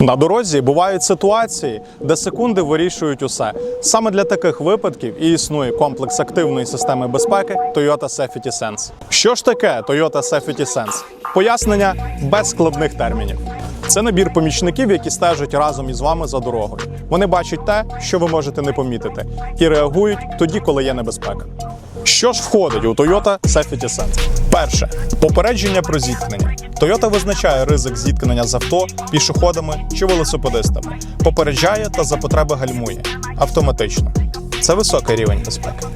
На дорозі бувають ситуації, де секунди вирішують усе. Саме для таких випадків і існує комплекс активної системи безпеки Toyota Safety Sense. Що ж таке Toyota Safety Sense? Пояснення без складних термінів. Це набір помічників, які стежать разом із вами за дорогою. Вони бачать те, що ви можете не помітити, і реагують тоді, коли є небезпека. Що ж входить у Toyota Safety Sense? Перше попередження про зіткнення. Toyota визначає ризик зіткнення з авто, пішоходами чи велосипедистами, попереджає та за потреби гальмує автоматично. Це високий рівень безпеки.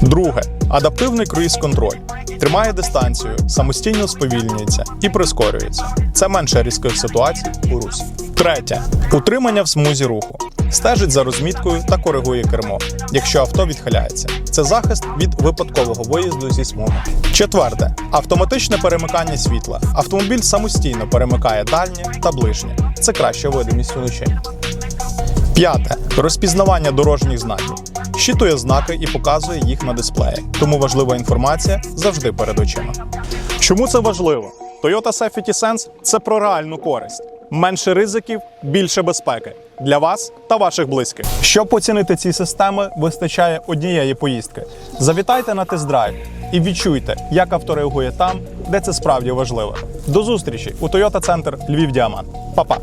Друге адаптивний круїз-контроль. Тримає дистанцію, самостійно сповільнюється і прискорюється. Це менше різких ситуацій у русі. Третє утримання в смузі руху. Стежить за розміткою та коригує кермо, якщо авто відхиляється. Це захист від випадкового виїзду зі смуги. Четверте автоматичне перемикання світла. Автомобіль самостійно перемикає дальнє та ближнє. Це краща видимість уночі. П'яте розпізнавання дорожніх знаків. Щитує знаки і показує їх на дисплеї, тому важлива інформація завжди перед очима. Чому це важливо? Toyota Safety Sense – це про реальну користь. Менше ризиків, більше безпеки для вас та ваших близьких. Щоб оцінити ці системи, вистачає однієї поїздки. Завітайте на тест-драйв і відчуйте, як авто реагує там, де це справді важливо. До зустрічі у Toyota Центр Львів Діамант. Па-па!